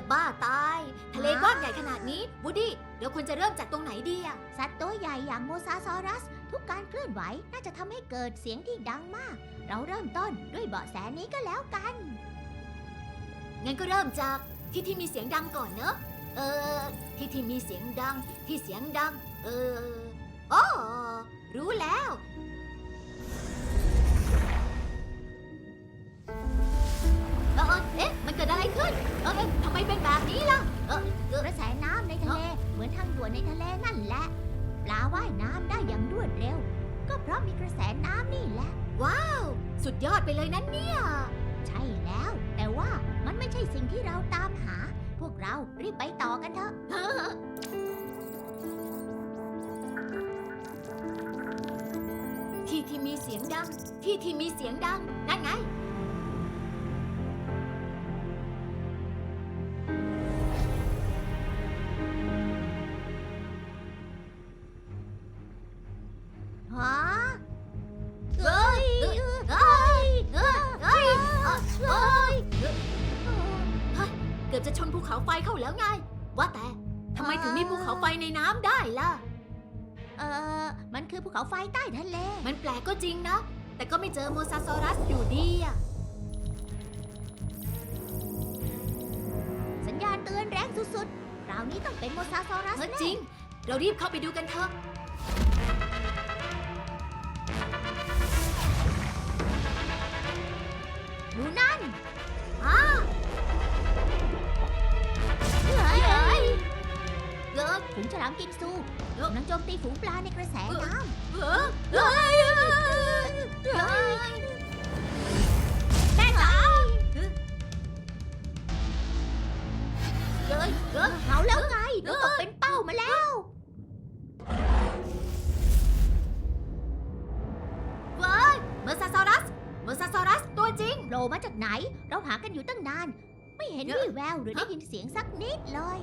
ะบ้าตาย ทะเลกว้างใหญ่ขนาดนี้บูดี้เดี๋ยวควรจะเริ่มจากตรงไหนดีอะสัตว์ตัวใหญ่อย่างโมซาซอรัส ทุกการเคลื่อนไหวน่าจะทำให้เกิดเสียงที่ดังมาก เราเริ่มต้นด้วยเบาะแสนี้ก็แล้วกัน งั้นก็เริ่มจากที่ที่มีเสียงดังก่อนเนอะ เออ ที่ที่มีเสียงดัง ที่เสียงดัง เออโอ้รู้แล้ว เออเอ๊ะ เอ๊ะทำไมเป็นแบบนี้ล่ะเออเออกระแสน้ำในทะเล เหมือนทางด่วนในทะเลนั่นแหละ ปลาว่ายน้ำได้อย่างรวดเร็ว ก็เพราะมีกระแสน้ำนี่แหละ ว้าว สุดยอดไปเลยนั้นเนี่ย ใช่แล้ว แต่ว่ามันไม่ใช่สิ่งที่เราตามหา พวกเรารีบไปต่อกันเถอะ ที่ที่มีเสียงดัง ที่ที่มีเสียงดัง นั่นไง ฟเข้าแล้วไง ว่าแต่ทำไมถึงมีภูเขาไฟในน้ำได้ล่ะ เออมันคือภูเขาไฟใต้ทะเล มันแปลกก็จริงนะ แต่ก็ไม่เจอโมซาซอรัสอยู่ดีอะสัญญาณเตือนแรงสุดๆ คราวนี้ต้องเป็นโมซาซอรัสเออแน่จริง เรารีบเข้าไปดูกันเถอะามกินซูกำลังโจมตีฝูงปลาในกระแสน้เออเฮ้ยำเฮ้ยแม่จ๋าเกิดเกิดเอาแล้วไงเราตกเป็นเป้ามาแล้ว เว้ยโมซาซอรัสโมซาซอรัสตัวจริง โผล่มาจากไหน เราหากันอยู่ตั้งนาน ไม่เห็นวี่แววหรือได้ยินเสียงสักนิดเลย